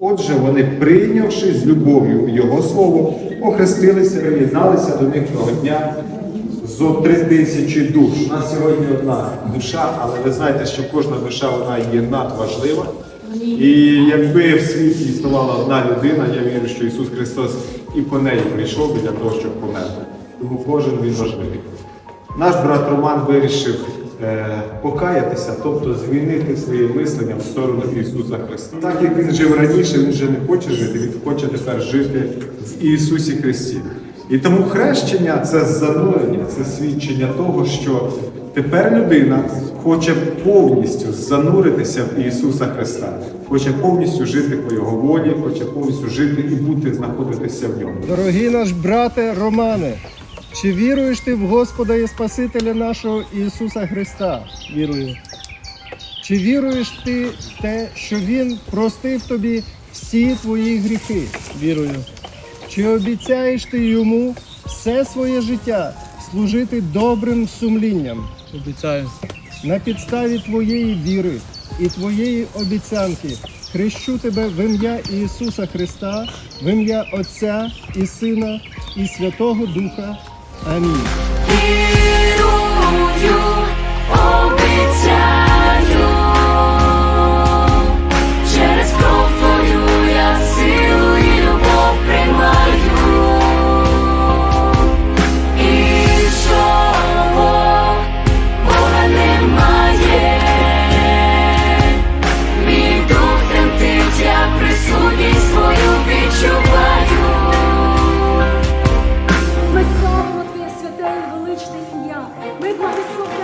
Отже, вони, прийнявши з любов'ю Його слово, охрестилися, приєдналися до них того дня зо три тисячі душ. У нас сьогодні одна душа, але ви знаєте, що кожна душа вона є надважлива. І якби в світі існувала одна людина, я вірю, що Ісус Христос і по неї прийшов би для того, щоб померти. Тому кожен він важливий. Наш брат Роман вирішив покаятися, тобто змінити своє мислення в сторону Ісуса Христа. Так як він жив раніше, він вже не хоче жити, він хоче тепер жити в Ісусі Христі. І тому хрещення це занурення, це свідчення того, що тепер людина хоче повністю зануритися в Ісуса Христа, хоче повністю жити по Його волі, хоче повністю жити і бути, знаходитися в ньому. Дорогий наш брате Романе, чи віруєш ти в Господа і Спасителя нашого Ісуса Христа? Вірую. Чи віруєш ти в те, що Він простив тобі всі твої гріхи? Вірую. Чи обіцяєш ти йому все своє життя служити добрим сумлінням? Обіцяю. На підставі твоєї віри і твоєї обіцянки хрещу тебе в ім'я Ісуса Христа, в ім'я Отця і Сина і Святого Духа. Амінь. Вірую видно.